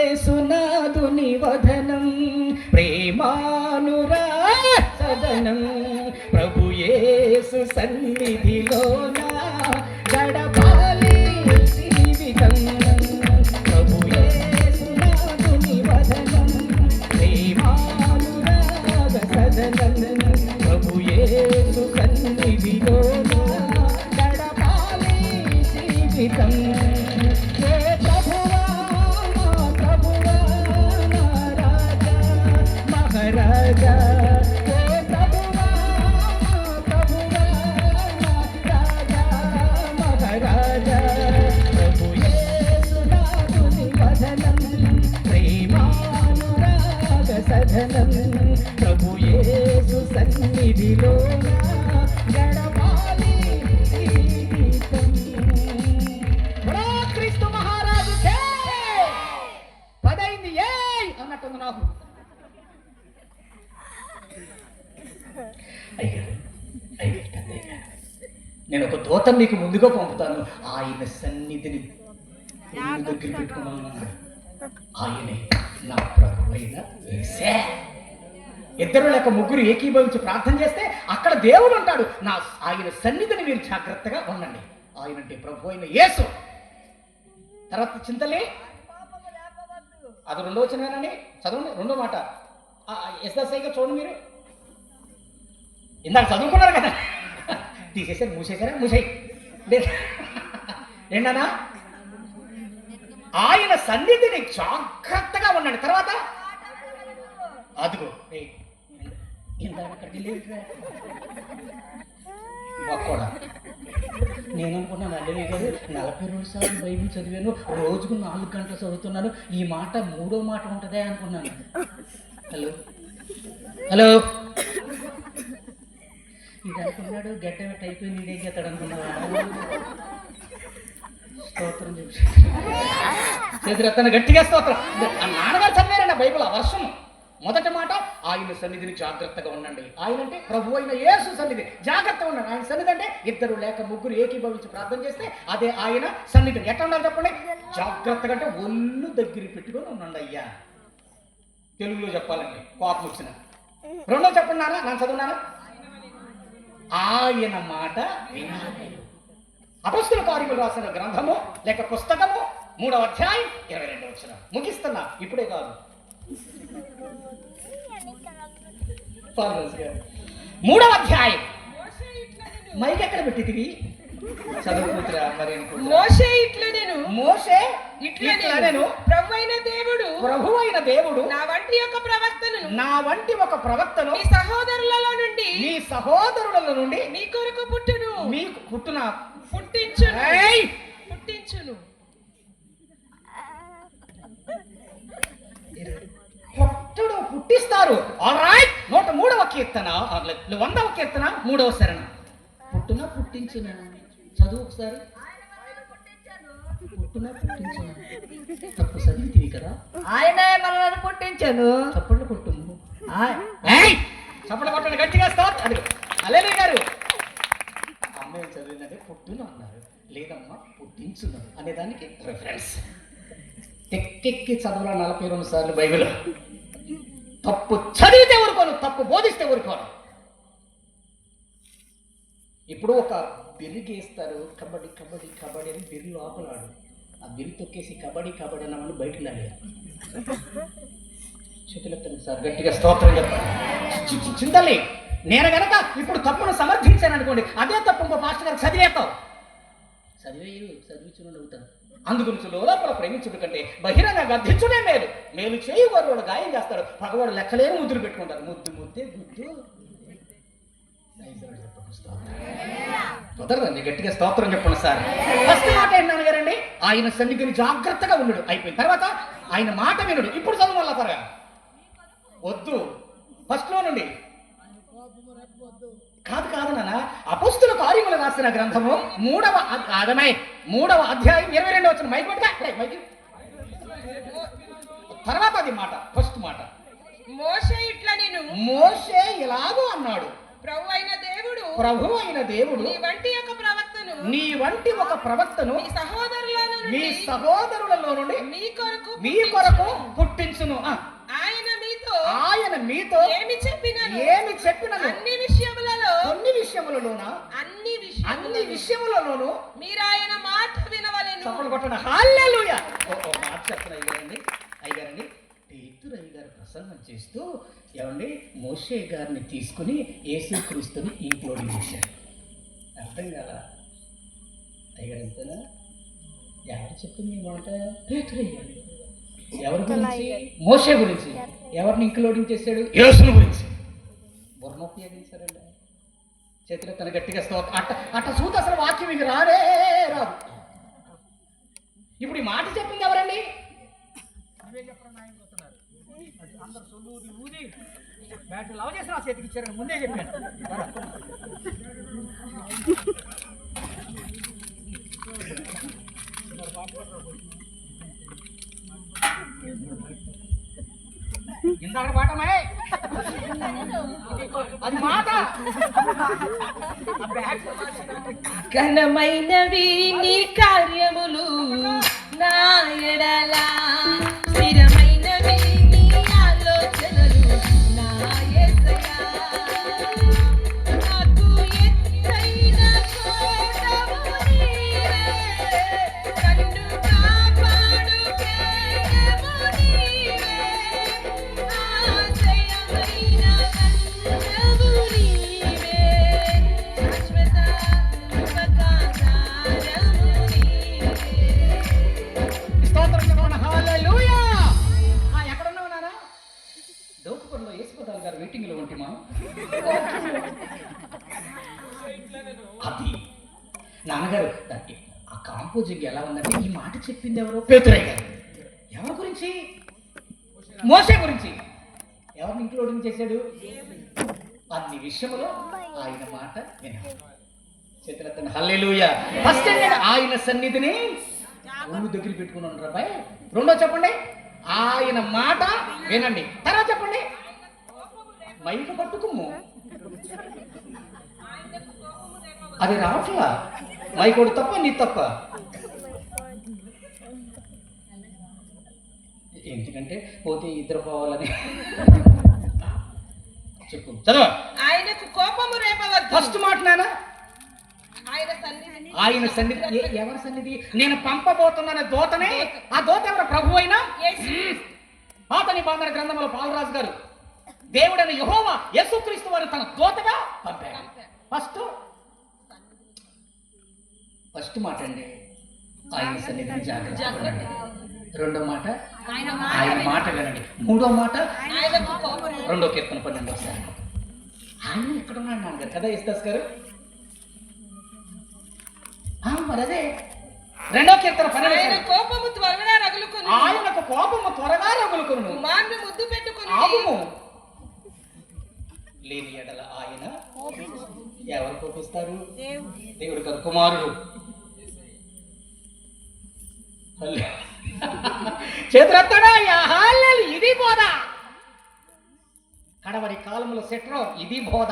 ప్రభుయేసునాదుని వదనం ప్రేమానురా సదనం ప్రభుయేసు సన్నిధిలోన నేను ఒక దూతను నీకు ముందుగా పంపుతాను. ఆయన సన్నిధిని దగ్గర పెట్టుకున్నాను ఆయనే నా ప్రభు అయిన యేసే. ఇద్దరు లేక ముగ్గురు ఏకీభవించి ప్రార్థన చేస్తే అక్కడ దేవుడు అంటాడు నా ఆయన సన్నిధిని మీరు జాగ్రత్తగా ఉండండి. ఆయన అంటే ప్రభు అయిన యేసు. తర్వాత చింతలే. అది రెండో వచ్చినానండి చదవండి రెండో మాట. ఎస్ఎస్ఐగా చూడండి మీరు. ఇందాక చదువుకున్నారు కదా. తీసేసారు మూసేశారా? మూసేయి. ఏంటనా ఆయన సన్నిధిని జాగ్రత్తగా ఉండండి. తర్వాత? అదిగో నేను అనుకున్నాను అండి గారు నలభై రెండు సార్లు బైబిల్ చదివాను రోజుకు నాలుగు గంటలు చదువుతున్నాను ఈ మాట మూడో మాట ఉంటుందే అనుకున్నాను. హలో. హలో. ఇది అనుకున్నాడు గడ్డ పెట్టి అయిపోయింది నీడే చేస్తాడు అనుకున్నాడు స్తోత్రం చెప్పి చేతులెత్తన గట్టిగా స్తోత్రం. నాన్నగారు చదివారండి బైబిల్ ఆ వర్షం. మొదటి మాట ఆయన సన్నిధిని జాగ్రత్తగా ఉండండి. ఆయన అంటే ప్రభు అయిన యేసు సన్నిధి. జాగ్రత్తగా ఉండండి. ఆయన సన్నిధి అంటే ఇద్దరు లేక ముగ్గురు ఏకీభవించి ప్రార్థన చేస్తే అదే ఆయన సన్నిధిని. ఎట్లా ఉండాలి చెప్పండి? జాగ్రత్తగా అంటే ఒళ్ళు దగ్గర పెట్టుకొని ఉండండి అయ్యా. తెలుగులో చెప్పాలండి. కోపం వచ్చిన. రెండో చెప్పండి నాన్న. నేను ఆయన మాట వినాలి. అపస్తుల కార్యములు రాసిన గ్రంథము లేక పుస్తకము మూడవ అధ్యాయం ఇరవై రెండు వచ్చిన. ముగిస్తున్నా. ఇప్పుడే కాదు. మూడవ అధ్యాయం. మైక్ ఎక్కడ చదువుకుంటురా మరి ఇట్లా నేను ఇట్లా నేను ప్రభు అయిన దేవుడు. ప్రభు అయిన దేవుడు నా వంటి యొక్క ప్రవక్తను నా వంటి ఒక ప్రవక్తను మీ సహోదరులలో నుండి మీ సహోదరుల నుండి మీ కొరకు పుట్టును. మీకు పుట్టిన? పుట్టించును. పుట్టుడు పుట్టిస్తారు. ఆల్ రైట్ కీర్తన వందవ కీర్తన మూడవ శరణ. పుట్టున పుట్టించిన. చదువు ఒకసారి. పుట్టున పుట్టించిన. తప్పు చదివితివి కదా. ఆయనే మనల్ని పుట్టించాను. చప్పట్లు! చప్పట్లు కొట్టండి గట్టిగా అది గారు. అమ్మాయి పుట్టున అన్నారు. లేదమ్మా పుట్టించున్నారు అనే దానికి రిఫరెన్స్ ఎక్కెక్కి చదవాల నలభై రెండు సార్లు బైబిల్ తప్పు చదివితే ఊరుకోను తప్పు బోధిస్తే ఊరుకోను. ఇప్పుడు ఒక బిర్రు గీస్తారు కబడ్డీ కబడ్డీ కబడ్డీ అని బిర్రు లోపలాడు. ఆ బిర్రు తొక్కేసి కబడ్డీ కబడ్డీ అన్నవాళ్ళు బయటికి లాగారు చేతులెత్తండి సార్ గట్టిగా స్తోత్రం చెప్పండి. చి- చి- చింతలే నేను గనక ఇప్పుడు తప్పును సమర్థించాను అనుకోండి అదే తప్పు ఇంకో మాస్టర్ గారికి చదివేస్తావు. చదివేయు చదివించుని అవుతాను అందుగురించి లోపల ప్రేమించుడు కంటే బహిరంగ గద్దించుడే మేలు. మేలు చేయవారు వాడు గాయం చేస్తాడు. పగవాడు లెక్కలేని ముద్దులు పెట్టుకుంటారు ముద్దు ముద్దే గుద్దు. నైజాడు కుదరదండి గట్టిగా స్తోత్రం చెప్పండి సార్. ఫస్ట్ మాట ఏంటన్నాను గారండి ఆయన సన్నిధిని జాగ్రత్తగా ఉన్నాడు అయిపోయిన తర్వాత ఆయన మాట వినడు. ఇప్పుడు చదువు మళ్ళా త్వరగా. వద్దు. ఫస్ట్లో నుండి. కాదు కాదు నాన్న అపుస్తుల కార్యములు రాసిన గ్రంథము మూడవ అదమై మూడవ అధ్యాయం ఇరవై రెండవ వచ్చిన మైక్ పట్టుగా మైక్. తర్వాత అది మాట ఫస్ట్ మాట. మోషే ఇట్లా నేను. మోషే ఇలాగూ అన్నాడు. ప్రభు అయిన దేవుడు. ప్రభు అయిన దేవుడు నీ వంటి యొక్క ప్రవక్తను. నీ వంటి ఒక ప్రవక్తను మీ సహోదరుల నుండి మీ సహోదరులలో నుండి మీ కొరకు మీ కొరకు పుట్టించును. ఆయన మీతో ఆయన మీతో ఏమి చెప్పినను? ఏమి చెప్పినను? అన్ని విషయములలో కొన్ని విషయములలోన? అన్ని అన్ని విషయములలో విషయములలోనూ మీరు ఆయన మాట వినవలెను. చప్పలు కొట్టండి. హల్లెలూయా మాట చెప్తాను అయ్యారండి అయ్యారండి పేతురు అయ్యగారు ప్రసంగం చేస్తూ ఏమండి మోషే గారిని తీసుకుని యేసుక్రీస్తుని ఇంక్లూడింగ్ చేశారు అర్థం కదా అయ్యారు అంతేనా ఎవరు చెప్పింది మాట? పేతురు అయ్యారు ఎవరి గురించి? మోషే గురించి. ఎవరిని ఇంక్లూడింగ్ చేశాడు? యేసుని గురించి. బుర్ర ఉపయోగించారండి చేతిలో తన గట్టిగా స్తోత్ర అట్ట అట్ట సూత అసలు వాక్యం ఇక రారే రాదు. ఇప్పుడు ఈ మాట చెప్పింది ఎవరండి? అందరు సొల్లు ఊది లవ్ చేసి నా చేతికి ఇచ్చారని ముందే చెప్పాను. ఇందాక పాఠమే ఘనమైనవి నీ కార్యములు నా ఎడలా స్థిరమైనవి చెప్పింది ఎవరి గురించి? మోసే గురించి. ఎవరిని ఇంక్లూడింగ్ చేశాడు? అన్ని విషయంలో ఆయన మాట వినాలి. చేతులెత్తండి హల్లెలూయా. ఫస్ట్ ఏంటంటే ఆయన సన్నిధిని ఒళ్ళు దగ్గర పెట్టుకున్నాను రాబాయ్ రెండో చెప్పండి? ఆయన మాట వినండి. తర్వాత చెప్పండి. మైకు పట్టుకుము అది రావట్లా? మైకోడు తప్ప నీ తప్ప. ఎందుకంటే పోతే ఇద్దరు పోవాలని చెప్పు. చదవ. ఆయనకు కోపము రేపవద్దు. ఫస్ట్ మాట నానా ఆయన ఆయన సన్నిధి ఏ- ఎవరి సన్నిధి? నేను పంపబోతున్నాను దోతనే. ఆ దోత ఎవరు? ప్రభు అయినా? యేసు. పాత నిబంధన గ్రంథంలో పాలరాజు గారు దేవుడైన యహోవా యేసుక్రీస్తు వారు తన దోతగా పంపారు. ఫస్ట్? ఫస్ట్ మాట అండి ఆయన సన్నిధిని జాగ్రత్త. రెండో మాట. ఆయన మాట వినండి. మూడో మాట. రెండో కీర్తన పన్నెండు ఒకసారి ఆయన ఎక్కడ ఉన్నాడు నాన్నగారు. కదా ఇస్తాస్ గారు? మరి అదే. రెండో కీర్తన పన్నెండు. కోపము త్వరగా రగులుకుని. ఆయనకు కోపము త్వరగా రగులుకును. కుమారుని ముద్దు పెట్టుకుని. ఆగుము. లేని ఎడల ఆయన ఎవరు కోపిస్తారు? దేవుడు. కాదు కుమారుడు. చేతులెత్తడా ఇది బోధ. కడవరి కాలంలో సెట్రో ఇది బోధ.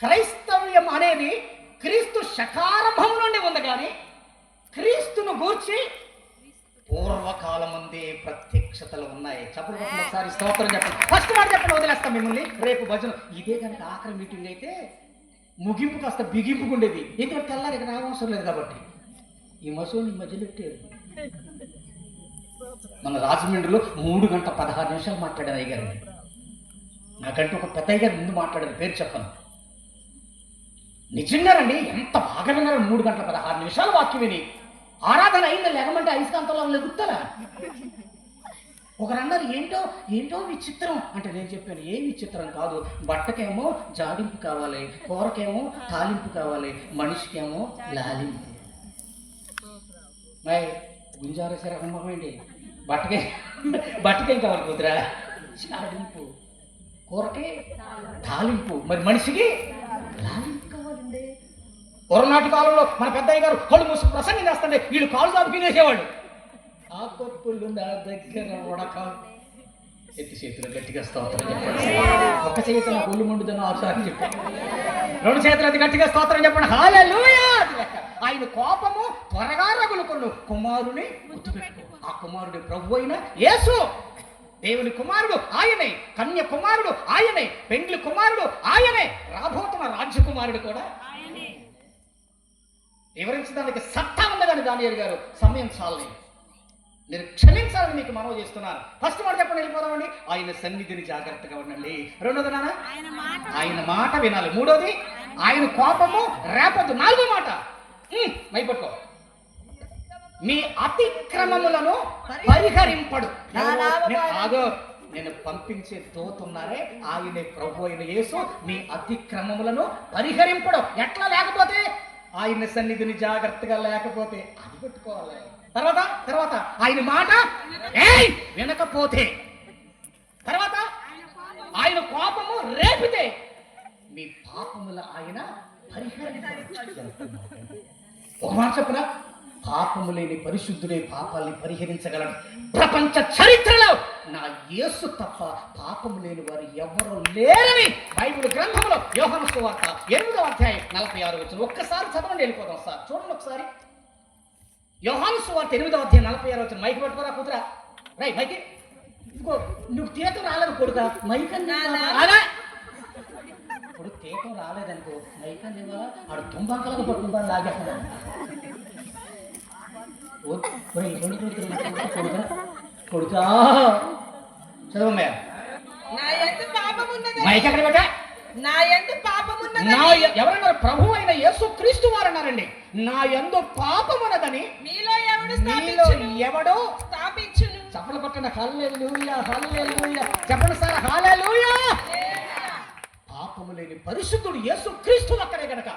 క్రైస్తవ్యం అనేది క్రీస్తు శకారంభం నుండి ఉంది కానీ క్రీస్తును గూర్చి పూర్వకాలముందే ప్రత్యక్షతలు ఉన్నాయి. చెప్పండి ఒకసారి స్తోత్రం చెప్పండి. ఫస్ట్ మాట చెప్పండి వదిలేస్తాం మిమ్మల్ని. రేపు భజన. ఇదే కనుక ఆఖరి మీటింగ్ అయితే ముగింపు కాస్త బిగింపుకుండేది. ఎందుకంటే తెల్లారి ఇక్కడ అవసరం లేదు కాబట్టి. ఈ మసూని మధ్యలెట్టారు మన రాజమండ్రిలో మూడు గంటల పదహారు నిమిషాలు మాట్లాడారు అయ్యగారు నాకంటే ఒక పెద్ద అయ్యగారు ముందు మాట్లాడారు పేరు చెప్పను. నిజంగానండి ఎంత బాగా విన్నారు మూడు గంటల పదహారు నిమిషాలు వాక్యం విని. ఆరాధన అయిందా? లేకమంటే ఐస్కాంతంలో లెగుతారా ఒకరు అన్నారు ఏంటో ఏంటో విచిత్రం. అంటే నేను చెప్పాను ఏం విచిత్రం కాదు. బట్టకేమో జాడింపు కావాలి కూరకేమో తాలింపు కావాలి మనిషికేమో లాలింపు. మై గుంజారేసే రకం ఏంటి? బట్టకే బట్టకేం కావాలి కుదరా చాడింపు కూరకి తాలింపు. మరి మనిషికి లాలింపు కావాలండి. కొరనాటి కాలంలో మన పెద్దయ్య గారు కళ్ళు మూసి ప్రసంగం చేస్తుండే వీళ్ళు కాలు చాపు తినేసేవాళ్ళు ఆ పప్పులు నా దగ్గర ఉడక ఎత్తి చేతులు గట్టిగా స్తోత్రం చెప్పండి. ఒక చేతి నా ఒళ్ళు మండుదని ఆసారి చెప్పాను రెండు చేతులు అది గట్టిగా స్తోత్రం చెప్పండి. హాలే లెక్క ఆయన కోపము త్వరగా రగులుకొను కుమారుని ఆ కుమారుడి ప్రభు అయిన యేసు. దేవుని కుమారుడు ఆయనే. కన్య కుమారుడు ఆయనే. పెండ్లి కుమారుడు ఆయనే. రాబోతున్న రాజ్యకుమారుడు కూడా వివరించడానికి సత్తా ఉన్నదని దానియల్ గారు సమయం చాలలేదు. మీరు క్షమించాలని మీకు మనవి చేస్తున్నాను ఫస్ట్ మాట చెప్పండి వెళ్ళిపోదామండి ఆయన సన్నిధిని జాగ్రత్తగా ఉండండి. రెండోది నాన్న? ఆయన మాట వినాలి. మూడోది ఆయన కోపము రేపొద్దు. నాలుగో మాట. మైపట్టుకో. మీ అతిక్రమములను పరిహరింపడు. ఆగో. నేను పంపించే తోతున్నారే ఆయనే ప్రభు అయిన యేసు. మీ అతిక్రమములను పరిహరింపడు. ఎట్లా లేకపోతే? ఆయన సన్నిధిని జాగ్రత్తగా లేకపోతే అది పెట్టుకోవాలి. తర్వాత తర్వాత. ఆయన మాట ఏయ్ వినకపోతే. తర్వాత ఆయన కోపము రేపితే మీ పాపముల ఆయన ఒక మాట చెప్పరా పాపము లేని పరిశుద్ధుడే పాపాల్ని పరిహరించగలడు. ప్రపంచ చరిత్రలో నా యేసు తప్ప పాపము లేని వారు ఎవరు లేరని బైబిల్ గ్రంథంలో యోహన సువార్త ఎనిమిదో అధ్యాయం నలభై ఆరు వచ్చిన ఒక్కసారి చదవండి వెళ్ళిపోదాం సార్. చూడండి ఒకసారి. యోహాను సువార్త ఎనిమిదో అధ్యాయం నలభై ఆరు వచ్చిన మైక్ పట్టుకోరా కుదురా రై మైకి. ఇదిగో నువ్వు తీయటం రాలేదు కొడుక. మైక్ అలా ఇప్పుడు తీయటం రాలేదనుకో మైక్ అని ఇవ్వాలా? ఆడు తుంబాకలకు పట్టుకుంటా లాగేస్తున్నాడు. కొడుక? చదవమ్మయ్య మైక్ ఎక్కడ పెట్టా? నా ఎంత పాపమున్నది నా ఎవరన్నారు ప్రభు అయిన యేసు క్రీస్తు వారు అన్నారండి నా ఎందు పాపమున్నదని మీలో ఎవడు మీలో ఎవడో స్థాపించును. చప్పలు పట్టండి హల్లెలూయా హల్లెలూయా చెప్పండి సార్ హల్లెలూయా. పాపము లేని పరిశుద్ధుడు యేసు క్రీస్తు అక్కడే గనక.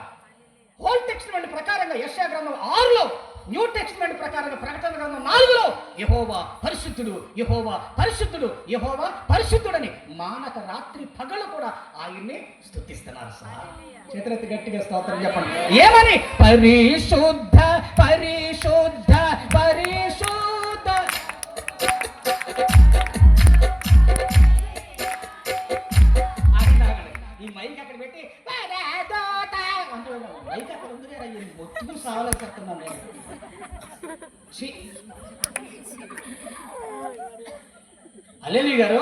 ఓల్డ్ టెక్స్ట్మెంట్ ప్రకారంగా యెషయా గ్రంథం ఆరులో న్యూ టెక్స్ట్మెంట్ ప్రకారంగా ప్రకటన గ్రంథం నాలుగులో యహోవా పరిశుద్ధుడు యహోవా పరిశుద్ధుడు యహోవా పరిశుద్ధుడని మానక రాత్రి పగలు కూడా ఆయన్ని స్తుతిస్తున్నారు సార్. చేతులెత్తి గట్టిగా స్తోత్రం చెప్పండి. ఏమని? పరిశుద్ధ పరిశుద్ధ పరిశుద్ధ. ఒత్తుకు కదా చెప్తున్నాను నేను. ఛీ. గారు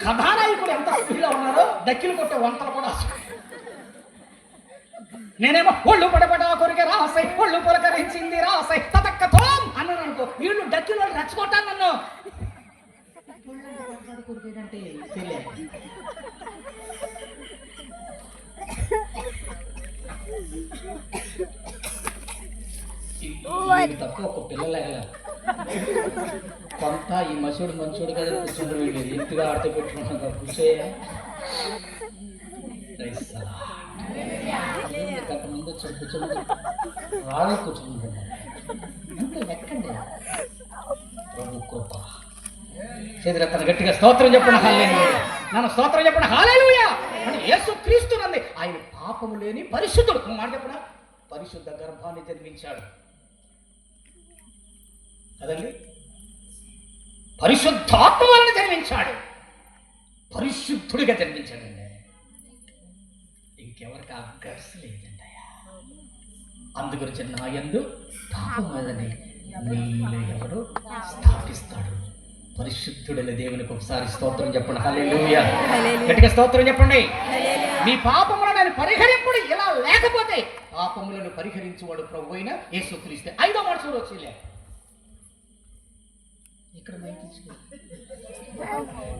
కథానాయకుడు ఎంత స్పీడ్లో ఉన్నారో దక్కిలు కొట్టే వంటలు కూడా నేనేమో ఒళ్ళు పడబడ కొరిక రాసై ఒళ్ళు పులకరించింది రాసై తతక్క తోం అన్నాను అనుకో వీళ్ళు డక్కిలో వాళ్ళు రెచ్చగొట్టాను నన్ను అంటే తెలియదు. తక్కువ ఒక పిల్లలు కొంత ఈ మసూడు మంచోడు కదా కూర్చుంటారు వీళ్ళు ఇంటిగా ఆడితే పెట్టుకుంటున్నారు కూర్చోయే. ముందు వచ్చి కూర్చొని రాళ్ళే కూర్చుంటున్నారు అంతే ఎక్కండి ప్రభు కృప. చేతులెత్తన గట్టిగా స్తోత్రం చెప్పండి. హాలేను నన్ను స్తోత్రం చెప్పండి. హాలేలుయా అంటే యేసు క్రీస్తునంది ఆయన పాపము లేని పరిశుద్ధుడు. మాట చెప్పడా పరిశుద్ధ గర్భాన్ని జన్మించాడు. కదండి? పరిశుద్ధాత్మ వలన జన్మించాడు. పరిశుద్ధుడిగా జన్మించాడండి. ఇంకెవరికి ఆ గర్స్ లేదండి అందుగురించి నా యందు పాపం లేదని మీలో ఎవడు స్థాపిస్తాడు. పరిశుద్ధుడైన దేవునికి ఒకసారి స్తోత్రం చెప్పండి. హల్లెలూయా. గట్టిగా స్తోత్రం చెప్పండి. మీ పాపములను పరిహరింపుడు ఇలా లేకపోతే పాపములను పరిహరించువాడు ప్రభు అయిన యేసుక్రీస్తే. ఐదో మాట చూడొచ్చులే ఇక్కడ.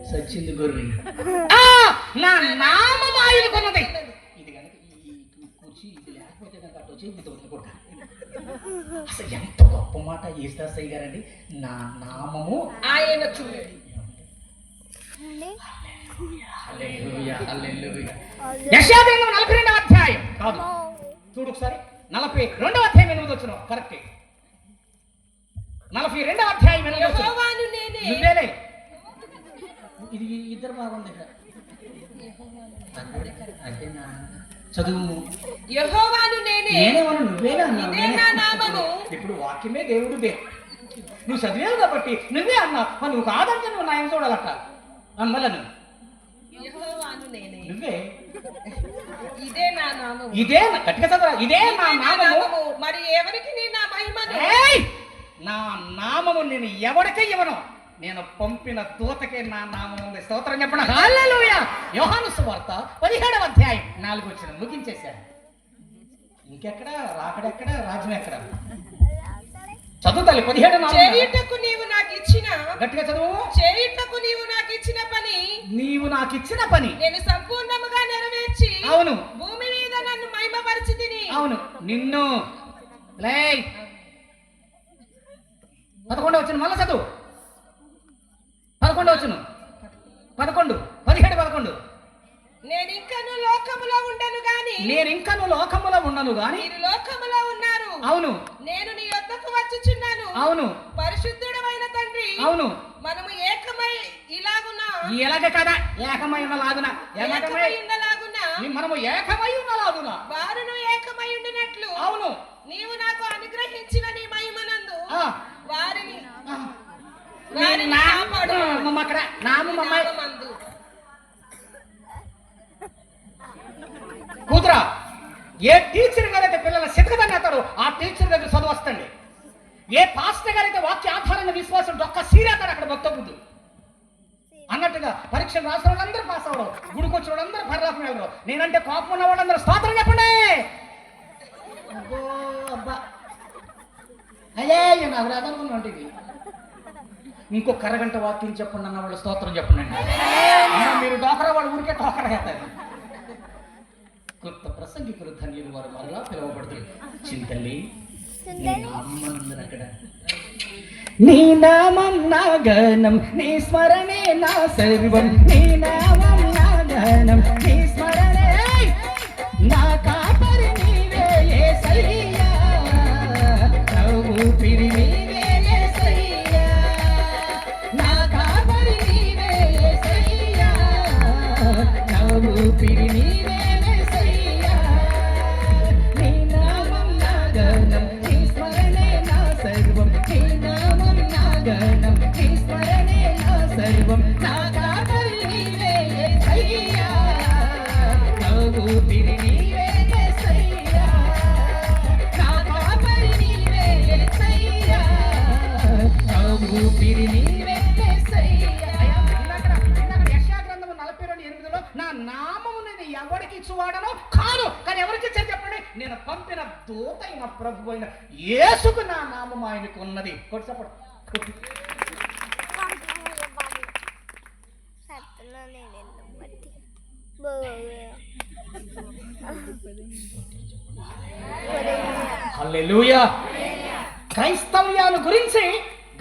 సచ్చింది గొర్రె. ఆ, నా నామం ఆయనకున్నది ఇది కనుక ఈ కుర్చీ ఇది లేకపోతే కనుక అటు వచ్చి ఇది వదులుకుంటా అసలు ఎంత గొప్ప మాట యేసుదాసయ్య గారండి? నా నామము. ఆయన చూడు. హల్లెలూయా, హల్లెలూయా. యెషయా గ్రంథం నలభై రెండవ అధ్యాయం. కాదు. చూడు ఒకసారి. నలభై రెండవ అధ్యాయం ఎనిమిది వచ్చిన. కరెక్ట్ నలభై రెండవ అధ్యాయం నువ్వేలే. ఇది ఇద్దరు బాగుంది చదువు. యెహోవాను నేనే. నువ్వేనా నా నామము. ఇప్పుడు వాక్యమే దేవుడు దే. నువ్వు చదివావు కాబట్టి నువ్వే అన్నావు. మరి నువ్వు కాదంటే నువ్వు నాయన చూడాలట. అమ్మల నువ్వు. యెహోవాను నేనే. నువ్వే. ఇదే నా నామము. ఇదే నా- గట్టిగా చదవరా? ఇదే నా నామము. మరి ఎవరికి! నా నామము నేను ఎవరికీ ఇవ్వను? నేను పంపిన దూతకే నా నామం ఉంది. స్తోత్రం చెప్పండి. హల్లెలూయా! యోహాను సువార్త పదిహేడవ అధ్యాయం నాలుగు వచ్చిన ముగించేశాడు ఇంకెక్కడ? రాకడెక్కడ రాజ్యం ఎక్కడ? చదువు తల్లి పదిహేడు చేయుటకు నీవు నాకు ఇచ్చిన గట్టిగా చదువు. చేయుటకు నీవు నాకు ఇచ్చిన పని నీవు నాకు ఇచ్చిన పని. నేను సంపూర్ణముగా నెరవేర్చి అవును. భూమి మీద నన్ను మహిమపరిచి తిని అవును. నిన్ను లే పదకొండు వచ్చిన మళ్ళా చదువు. పదకొండు వచ్చును పదకొండు పదిహేడు పదకొండు. నేను ఇంకను లోకములో ఉండను గాని నేను ఇంకా నువ్వు లోకములో ఉండను గాని మీరు లోకములో ఉన్నారు. అవును. నేను నీ యొద్దకు వచ్చుచున్నాను. అవును. పరిశుద్ధుడమైన తండ్రి అవును. మనము ఏకమై ఇలాగున? ఎలాగ కదా ఏకమై ఉన్న లాగున ఎలాగమై ఏకమై ఉండలాగున మనము ఏకమై ఉన్న లాగున వారును ఏకమై ఉండినట్లు. అవును. నీవు నాకు అనుగ్రహించిన నీ మహిమనందు ఆ, వారిని. వారిని కాపాడు. అక్కడ నాము. కూతురా ఏ టీచర్ గారైతే పిల్లల సిద్ధదని అతడు ఆ టీచర్ దగ్గర చదువు వస్తండి ఏ పాస్టర్ గారైతే వాక్య ఆధారంగా విశ్వాసం ఒక్క సీరేతాడు అక్కడ భక్త బుద్ధు అన్నట్టుగా పరీక్షలు రాసిన వాళ్ళందరూ పాస్ అవ్వడం గుడికి వచ్చిన వాళ్ళందరూ పరలోకం వెళ్ళరు నేనంటే కోపం ఉన్న వాళ్ళందరూ స్తోత్రం చెప్పండి అబ్బో, అబ్బా అయ్యే నాకు రాదనుకున్నాంటి ఇది ఇంకొక అరగంట వాక్యం చెప్పండి అన్న వాళ్ళు స్తోత్రం చెప్పండి మీరు డోకరా వాళ్ళు ఊరికే టోకరా వేస్తారు కొత్త ప్రసంగికులు ధన్యులు వారు మరలా పిలువబడుతుంది చింతల్లి అక్కడ నీ నామం నా గణం నీ స్మరణే నా సర్వం నీ నామం నా గణం నీ స్మరణే నా కాపరి నా నామము నేను ఎవరికి ఇచ్చువాడనో కాదు. కానీ ఎవరికి ఇచ్చారు చెప్పండి? నేను పంపిన దూత అయిన ప్రభు అయిన యేసుకు నా నామం ఆయనకు ఉన్నది. కొట్టు చెప్పండి. క్రైస్తవ్యాన్ని గురించి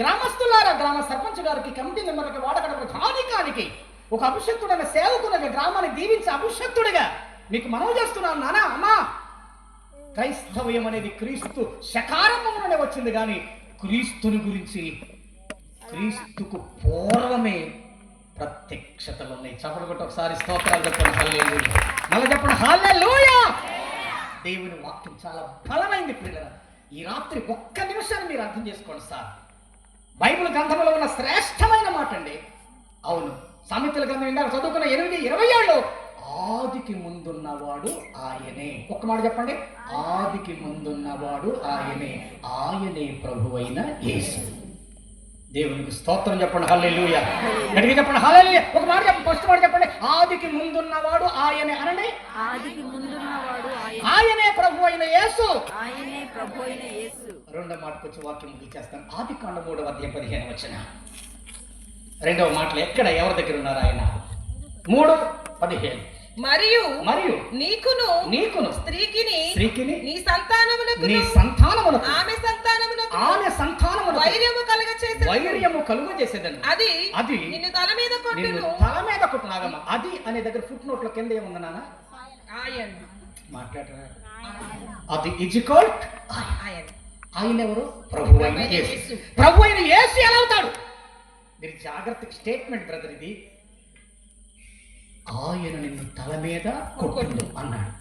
గ్రామస్తులారా గ్రామ సర్పంచ్ గారికి కమిటీ మెంబర్కి వాడకడ ప్రధానికానికి ఒక అభిషక్తుడైన సేవకునిగా గ్రామాన్ని దీవించి అభిషక్తుడిగా మీకు మనవి చేస్తున్నాను నానా అమ్మా. క్రైస్తవ్యం అనేది క్రీస్తు శకారంభంలోనే వచ్చింది కానీ క్రీస్తుని గురించి క్రీస్తుకు పూర్వమే ప్రత్యక్షతలు ఉన్నాయి. చప్పటి కొట్టి ఒకసారి స్తోత్రాలు చెప్పండి. హల్లెలూయా. మళ్ళీ చెప్పండి. హల్లెలూయా. దేవుని వాక్యం చాలా బలమైంది పిల్లల ఈ రాత్రి ఒక్క నిమిషాన్ని మీరు అర్థం చేసుకోండి సార్. బైబిల్ గ్రంథంలో ఉన్న శ్రేష్టమైన మాట అండి అవును. సామెతల గ్రంథం ఇందాక చదువుకున్న ఎనిమిది ఇరవై ఏళ్ళు. ఆదికి ముందున్నవాడు ఆయనే. ఒక్క మాట చెప్పండి. ఆదికి ముందున్నవాడు ఆయనే. ఆయనే ప్రభువైన యేసు. దేవునికి స్తోత్రం చెప్పండి. హల్లెలూయా. గట్టిగా చెప్పండి. హల్లెలూయా. ఒక మాట చెప్పండి. ఫస్ట్ మాట చెప్పండి. ఆదికి ముందున్నవాడు ఆయనే అనండి. ఆదికి ముందున్నవాడు ఆయన. ఆయనే ప్రభు అయిన యేసు. ఆయనే ప్రభు అయిన యేసు. రెండో మాటకు వచ్చి వాక్యం ముగించేస్తాను. ఆది కాండ మూడవ అధ్యాయం పదిహేను వచ్చిన రెండవ మాటలు ఎక్కడ ఎవరి దగ్గర ఉన్నారు ఆయన? మూడు పదిహేను. మరియు మరియు నీకును నీకును స్త్రీకిని స్త్రీకిని నీ సంతానమునకు నీ సంతానమునకు ఆమె సంతానమునకు ఆమె సంతానమునకు వైర్యము కలగ చేసే వైర్యము కలుగు చేసేదని అది అది నిన్ను తల మీద కొట్టును. తల మీద కొట్టునాగమ్మ అది అనే దగ్గర ఫుట్ నోట్ల కింద ఏముంది నాన్న? ఆయన. మాట్లాడరా. అది ఇజికోల్ట్ ఆయన. ఆయన ఎవరు? ప్రభు అయిన యేసు. ప్రభు అయిన యేసు ఎలా మీరు జాగ్రత్త స్టేట్మెంట్ బ్రదర్ ఇది. ఆయన నిన్ను తల మీద కొట్టు అన్నాడు.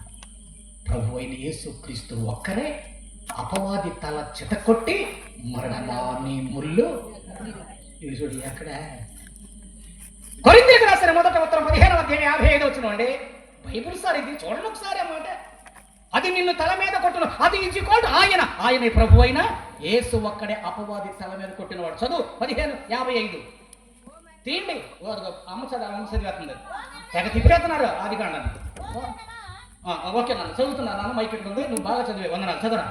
ప్రభు అయిన యేసు క్రీస్తు ఒక్కరే అపవాది తల చితకొట్టి మరణమా నీ ముళ్ళు. ఇవి చూడు ఎక్కడ? కొరింతలకు రాసిన మొదట ఉత్తరం పదిహేను అధ్యాయం యాభై ఐదు వచ్చిన అండి. బైబిల్ సార్ ఇది చూడండి ఒకసారి అన్నమాట అది నిన్ను తల మీద కొట్టును. అది ఇచ్చి కోటు. ఆయన ఆయన ప్రభు అయిన యేసు ఒక్కడే అపవాది తల మీద కొట్టినవాడు. చదువు పదిహేను యాభై ఐదు. తీయండి. అదిగో అమ్మ చదివి అమ్మ చదివేస్తుంది. తెగ తిప్పేస్తున్నారు ఆది కాండాన్ని ఓకే నాన్న చదువుతున్నాను నాన్న మైక్ ఇక్కడ ఉంది నువ్వు బాగా చదివే వందనాలు. చదవరా.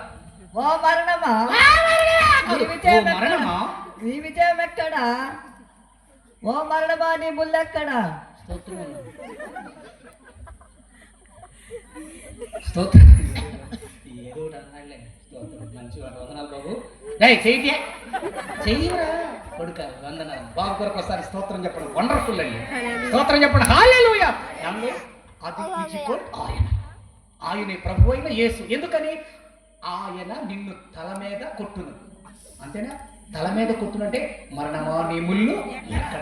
ఓ మరణమా? మరణమా? నీ విజయం ఎక్కడా? ఓ మరణమా? నీ ముల్లెక్కడా స్తోత్రం స్తోత్రం ఏదో అన్నాడులే. స్తోత్రం వందనాలు బాబు రేయ్ చెయ్యి చెయ్యరా కొడుక వందనాలు బాబు కొరకు ఒకసారి స్తోత్రం చెప్పడం వండర్ఫుల్ అండి స్తోత్రం చెప్పడం హాలేలుయా ఏమండి? అది ఇచ్చుకో ఆయన ఆయనే ప్రభు అయిన యేసు ఎందుకని? ఆయన నిన్ను తల మీద కొట్టును. అంతేనా? తల మీద కొట్టునంటే మరణమా నీ ముళ్ళు? ఎక్కడ?